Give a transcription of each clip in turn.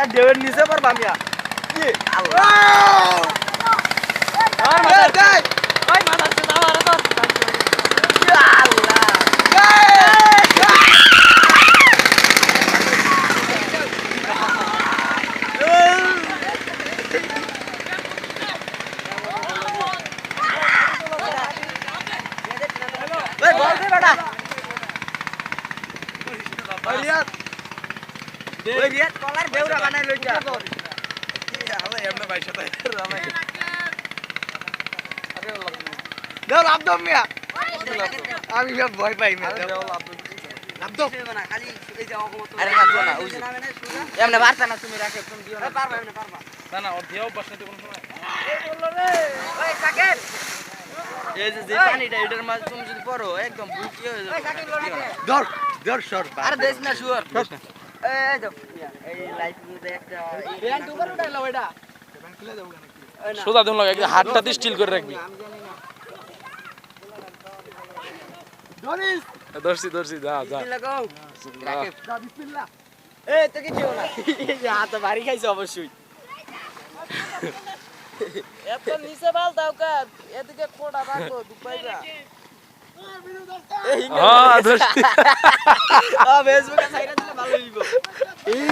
একটা ঢেউয়ের নিচে পারবা মিয়া কি আল্লাহ আর এ, দেখ। ওই মাথার সাথে আমার ধর কি আল্লাহ ওই রিয়াদ। দেও লাভ দাও মিয়া। আমি সব ভয় পাই দেও। লাভ দাও যে। পারতা না তুমি রাখে তুমি দিও না। পারবা এমনে পারবা। না না ওর দিয়েও বসে কোনো সময়। ওই সাকের এই যে যে পানিটা এটার মাঝে তুমি যদি পড়ো একদম হয়ে যাবে? ধর ধর সর আরে দেশ না শুয়ার। এই যাও এই লাইট মধ্যে একটা ব্যান্ড উপর উঠাইলো ওইটা সোজা দিন লাগে হাতটা দিয়ে স্টিল করে রাখবি। না ধরছি ধরছি যা যা। বিসমিল্লাহ যা বিসমিল্লাহ। এই তো কিছু না এই যে খাইছে অবশ্যই। এত নিচে বাল দাও কা এদিকে কোড়া হ্যাঁ ধরছি আ ফেসবুকে সাইরা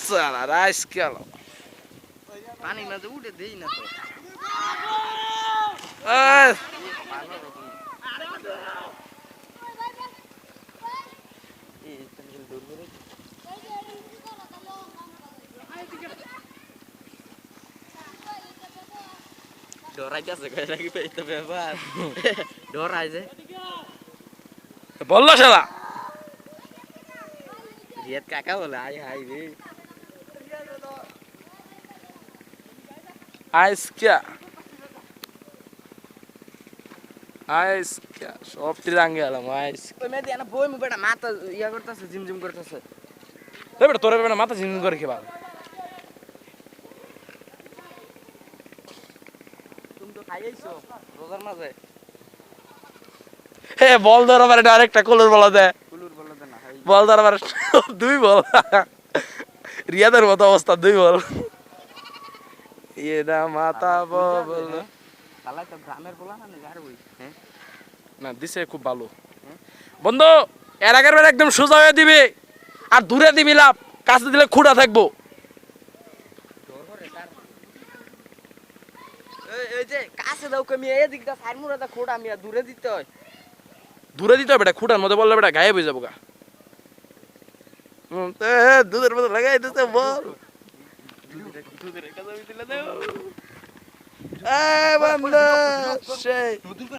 সালা রাইস গেল পানির মাঝে উঠে দেই না তো ডরাইতেছে কয় নাকি পেইতে ব্যাপার ডরাই যে বলল শালা রিয়াদ কাকা বলে আয় হাই রে আজকে আজকে সব তিরাঙ্গে গেলাম আজকে ওই মেয়ে না বই বেটা মাথা ইয়া করতেছে জিমজিম করতেছে। এ বেটা তোর বেটা মাথা জিমজিম করে খেবা রোজার মাঝে। হে বল ধরো বেটা আরেকটা কলর বলা দেয় বলে না হাই বল। ধরা পারে দুই বল। রিয়াদের মতো অবস্থা দুই বল। না হ্যাঁ? না দিছে খুব ভালো। বন্ধু এর আগের বার একদম সোজা হয়ে দিবি। আর দূরে দিবি লাভ কাছে দিলে খুঁড়া থাকব। কাছে দাও কমি এদিক দা সাইড মুরা দা খোড়া মিয়া দূরে দিতে হয়। দূরে দিতে হবে বেটা খুঁড়ার মধ্যে বললে বেটা গায়েব হয়ে যাব গা। দুধের মধ্যে লাগাই দিতে বল দুধের একটা দাবি দিলে বন্ধু সেই